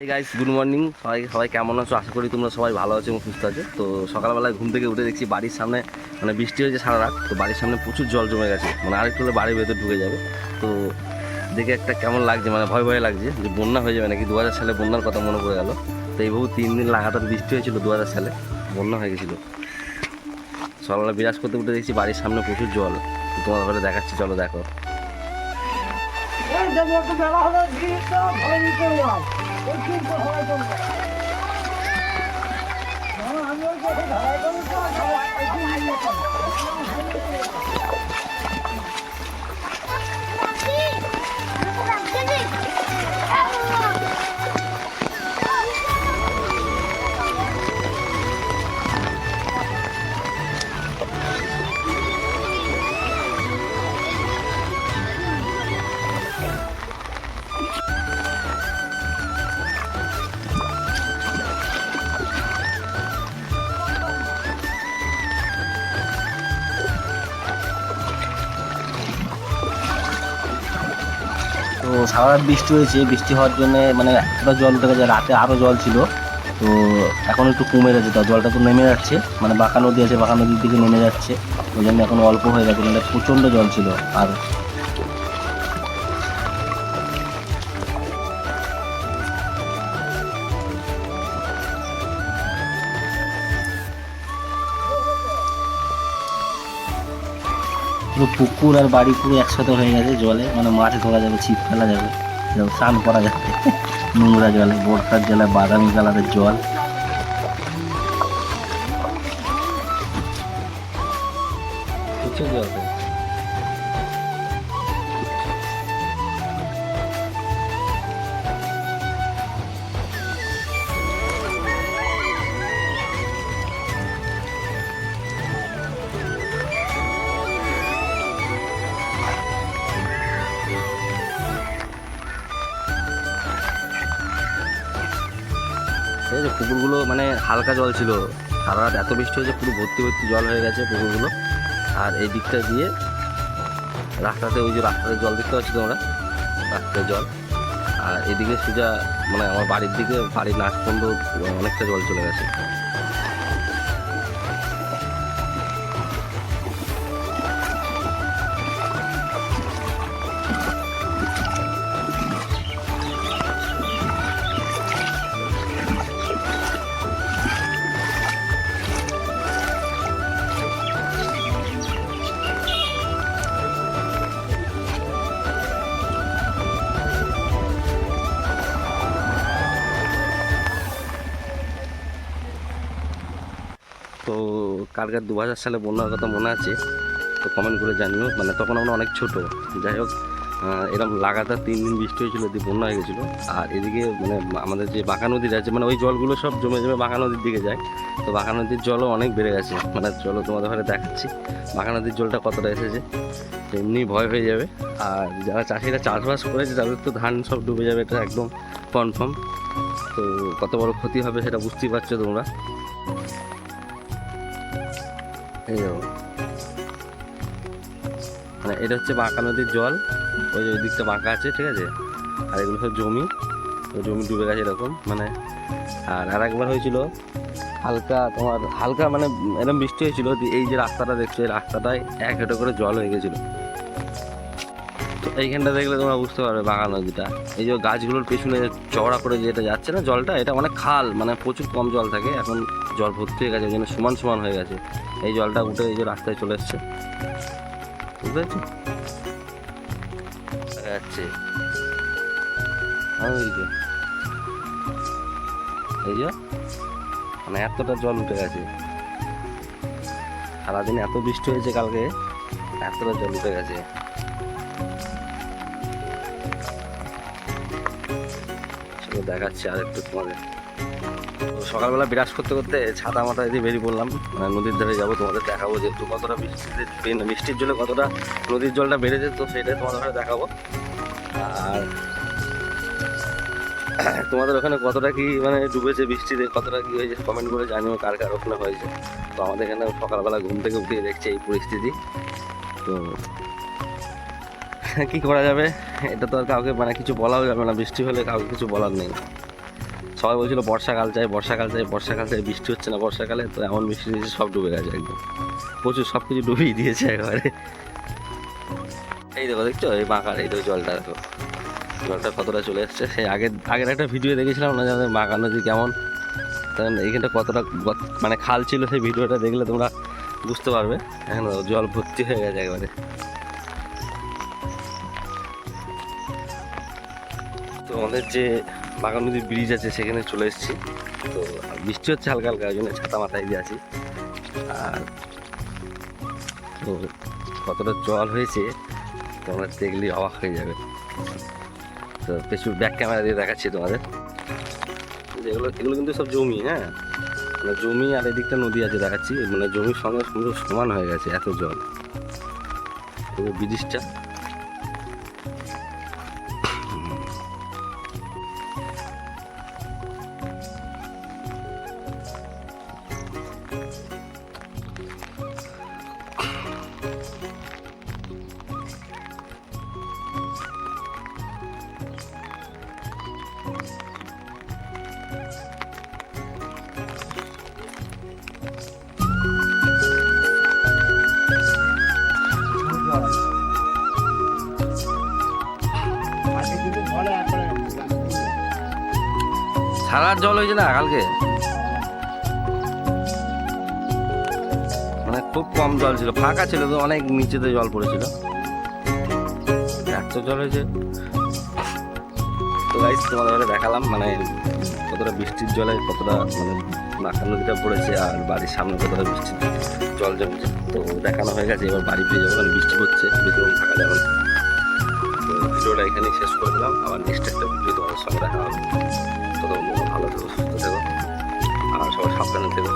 Guys good morning সবাই সবাই কেমন আছো? আশা করি তোমরা সবাই ভালো আছো এবং সুস্থ আছো। তো সকালবেলায় ঘুম থেকে উঠে দেখছি বাড়ির সামনে মানে বৃষ্টি হয়েছে সারা রাত, তো বাড়ির সামনে প্রচুর জল জমে গেছে। মানে আরেকটু হলে বাড়ির ভেতর ঢুকে যাবে। তো দেখে একটা কেমন লাগছে মানে ভয় ভয় লাগছে যে বন্যা হয়ে যাবে নাকি? দু হাজার সালে বন্যার কথা মনে পড়ে গেল। তো এইভাবে তিন দিন লাগাতার বৃষ্টি হয়েছিল দু হাজার সালে, বন্যা হয়ে গেছিল। সকালবেলা বিরাজ করতে, উঠে দেখছি বাড়ির সামনে প্রচুর জল। তো তোমাদের ঘরে দেখাচ্ছি, চলো দেখো। 我今天喝了一桶。我今天喝了一桶。তো সারা রাত বৃষ্টি হয়েছে, বৃষ্টি হওয়ার জন্যে মানে এতটা জল উঠে গেছে, রাতে আরও জল ছিল। তো এখন একটু কমে গেছে, তো জলটা তো নেমে যাচ্ছে মানে বাঁকা নদী আছে, বাঁকা নদীর দিকে নেমে যাচ্ছে। ওই জন্য এখন অল্প হয়ে গেছে মানে প্রচণ্ড জল ছিল। আর পুরো পুকুর আর বাড়ি পুরো একসাথে হয়ে গেছে জলে। মানে মাঠে ধরা যাবে, ছিপ ফেলা যাবে। এরকম স্নান করা যাবে। নোংরা জলে বর্ষার জলে, বাদামি কালারের জল। প্রচুর জল যে পুকুরগুলো মানে হালকা জল ছিল। সারা রাত এত বৃষ্টি হয়েছে, পুরো ভর্তি ভর্তি জল হয়ে গেছে পুকুরগুলো। আর এই দিকটা দিয়ে রাস্তাতে ওই যে রাস্তাতে জল দেখতে পাচ্ছি তোমরা? রাস্তার জল। আর এদিকে সোজা মানে আমার বাড়ির দিকে বাড়ির নাচ পর্যন্ত অনেকটা জল চলে গেছে। কালকের দু হাজার সালে বন্যার কথা মনে আছে, তো কমেন্ট করে জানিও। মানে তখন আমরা অনেক ছোট। যাই হোক এরকম লাগাতার তিন দিন বৃষ্টি হয়েছিল দিয়ে বন্যা হয়ে গেছিল। আর এদিকে মানে আমাদের যে বাঁকা নদীর আছে মানে ওই জলগুলো সব জমে জমে বাঁকা নদীর দিকে যায়। তো বাঁকা নদীর জলও অনেক বেড়ে গেছে। মানে চলো তোমাদের ঘরে দেখাচ্ছি। বাঁকা নদীর জলটা কতটা এসেছে, এমনি ভয় হয়ে যাবে। আর যারা চাষিরা চাষবাস করেছে, তাদের তো ধান সব ডুবে যাবে, এটা একদম কনফার্ম তো কত বড় ক্ষতি হবে সেটা বুঝতেই পারছ তোমরা। এই মানে এটা হচ্ছে বাঁকা নদীর জল, ওই যে ওই দিকটা বাঁকা আছে, ঠিক আছে? আর এগুলো সব জমি, তো জমি ডুবে গেছে এরকম মানে। আর আর একবার হয়েছিল হালকা তোমার, হালকা মানে এরকম বৃষ্টি হয়েছিল এই যে রাস্তাটা দেখছ, এই রাস্তাটায় এক হেঁটো করে জল হয়ে গেছিল। এইখানটা দেখলে তোমরা বুঝতে পারবে বাঁকা নদীটা। এই যে গাছগুলোর পেছনে চওড়া করে যেটা যাচ্ছে না জলটা, এটা মানে খাল মানে প্রচুর কম জল থাকে। এখন জল ভর্তি হয়ে গেছে ওই জন্য সমান সমান হয়ে গেছে। এই জলটা উঠে এই যে রাস্তায় চলে এসছে। বুঝতে পেরেছ? যাচ্ছে। এই যে মানে এতটা জল উঠে গেছে। সারাদিন এত বৃষ্টি হয়েছে কালকে, এতটা জল উঠে গেছে। সেটা দেখাচ্ছি আর একটু তোমাদের সকালবেলা বিরাজ করতে করতে ছাতা মাথা দিয়ে বেরিয়ে পড়লাম। মানে নদীর ধারে যাব, তোমাদের দেখাবো যে একটু কতটা বৃষ্টিতে বৃষ্টির জলে কতটা নদীর জলটা বেড়েছে, তো সেটাই তোমাদের দেখাবো। আর তোমাদের ওখানে কতটা কি মানে ডুবেছে বৃষ্টিতে, কতটা কি হয়েছে কমেন্ট করে জানিও কার কার ওখানে হয়েছে। তো আমাদের এখানে সকালবেলা ঘুম থেকে উঠিয়ে দেখছে এই পরিস্থিতি। তো কি করা যাবে? এটা তো আর কাউকে মানে কিছু বলাও যাবে না। বৃষ্টি হলে কাউকে কিছু বলার নেই। সবাই বলছিল বর্ষাকাল চাই বর্ষাকাল চাই বর্ষাকাল চাই, বৃষ্টি হচ্ছে না বর্ষাকালে তো এমন বৃষ্টি দিয়েছে, সব ডুবে গেছে একদম। প্রচুর সব কিছু ডুবিয়ে দিয়েছে একবারে। এই দেখো, দেখছ? এই বাঁকার এই দেখো জলটা দেখো। জলটা কতটা চলে এসছে। সেই আগের আগের একটা ভিডিও দেখেছিলাম না যে বাঁকা নদী কেমন। তখন এইখানটা কতটা মানে খাল ছিল সেই ভিডিওটা দেখলে তোমরা বুঝতে পারবে। এখন জল ভর্তি হয়ে গেছে একবারে। আমাদের যে বাগান নদীর ব্রিজ আছে, সেখানে চলে এসেছি। তো বৃষ্টি হচ্ছে হালকা হালকা, ওই জন্য ছাতা মাথায় দিয়ে আছি। আর তো কতটা জল হয়েছে, তোমরা দেখলেই অবাক হয়ে যাবে। তো প্রচুর ব্যাক ক্যামেরা দিয়ে দেখাচ্ছি তোমাদের। এগুলো এগুলো কিন্তু সব জমি হ্যাঁ? মানে জমি আর এদিকটা নদী আছে দেখাচ্ছি। মানে জমির সঙ্গে পুরো সমান হয়ে গেছে, এত জল। ব্রিজটা আজকে কিন্তু ভালো একবারে সারা জল হয়েছে না কালকে? মানে খুব কম জল ছিল, ফাঁকা ছিল তো অনেক নিচেতে জল পড়েছিল। এত জল হয়েছে। তো গাইস তোমাদের দেখালাম মানে কতটা বৃষ্টির জলে কতটা মানে নাকা নদীটা পড়েছে আর বাড়ির সামনে কতটা বৃষ্টির জল জমেছে। তো দেখানো হয়ে গেছে, এবার বাড়ি ফিরে যাব বৃষ্টি হচ্ছে, বেশিক্ষণ থাকা যাবে ভিডিওটা এখানেই শেষ করলাম আবার নেক্সট একটা ভিডিও তোমাদের সঙ্গে দেখা হবে। ততক্ষণ ভালো থেকো, সুস্থ থেকো। আর সবাই সাবধানে থেকো।